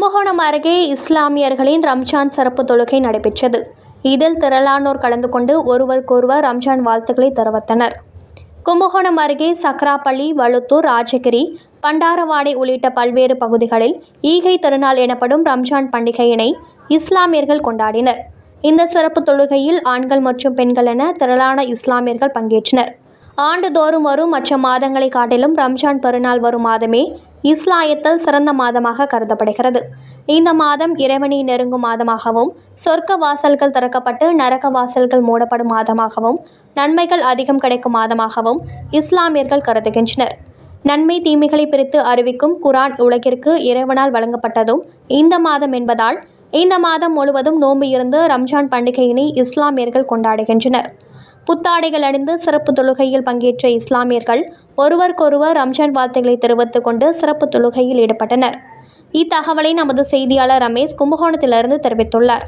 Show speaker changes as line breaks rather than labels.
கும்பகோணம் அருகே இஸ்லாமியர்களின் ரம்ஜான் சிறப்பு தொழுகை நடைபெற்றது. இதில் திரளானோர் கலந்து கொண்டு ஒருவருக்கொருவர் ரம்ஜான் வாழ்த்துக்களை தெரிவித்தனர். கும்பகோணம் அருகே சக்ராப்பள்ளி வழுத்தூர் ராஜகிரி பண்டாரவாடை உள்ளிட்ட பல்வேறு பகுதிகளில் ஈகை திருநாள் எனப்படும் ரம்ஜான் பண்டிகையினை இஸ்லாமியர்கள் கொண்டாடினர். இந்த சிறப்பு தொழுகையில் ஆண்கள் மற்றும் பெண்கள் என திரளான இஸ்லாமியர்கள் பங்கேற்றனர். ஆண்டுதோறும் வரும் மற்ற மாதங்களை காட்டிலும் ரம்ஜான் பெருநாள் வரும் மாதமே இஸ்லாயத்தில் சிறந்த மாதமாக கருதப்படுகிறது. இந்த மாதம் இறைவனை நெருங்கும் மாதமாகவும் சொர்க்க வாசல்கள் திறக்கப்பட்டு நரக வாசல்கள் மூடப்படும் மாதமாகவும் நன்மைகள் அதிகம் கிடைக்கும் மாதமாகவும் இஸ்லாமியர்கள் கருதுகின்றனர். நன்மை தீமைகளை பிரித்து அறிவிக்கும் குரான் உலகிற்கு இறைவனால் வழங்கப்பட்டதும் இந்த மாதம் என்பதால் இந்த மாதம் முழுவதும் நோன்பு இருந்து ரம்ஜான் பண்டிகையினை இஸ்லாமியர்கள் கொண்டாடுகின்றனர். புத்தாடைகள் அணிந்து சிறப்பு தொழுகையில் பங்கேற்ற இஸ்லாமியர்கள் ஒருவருக்கொருவர் ரம்ஜான் வார்த்தைகளை தெரிவித்துக் கொண்டு சிறப்பு தொழுகையில் ஈடுபட்டனர். இத்தகவலை நமது செய்தியாளர் ரமேஷ் கும்பகோணத்திலிருந்து தெரிவித்துள்ளார்.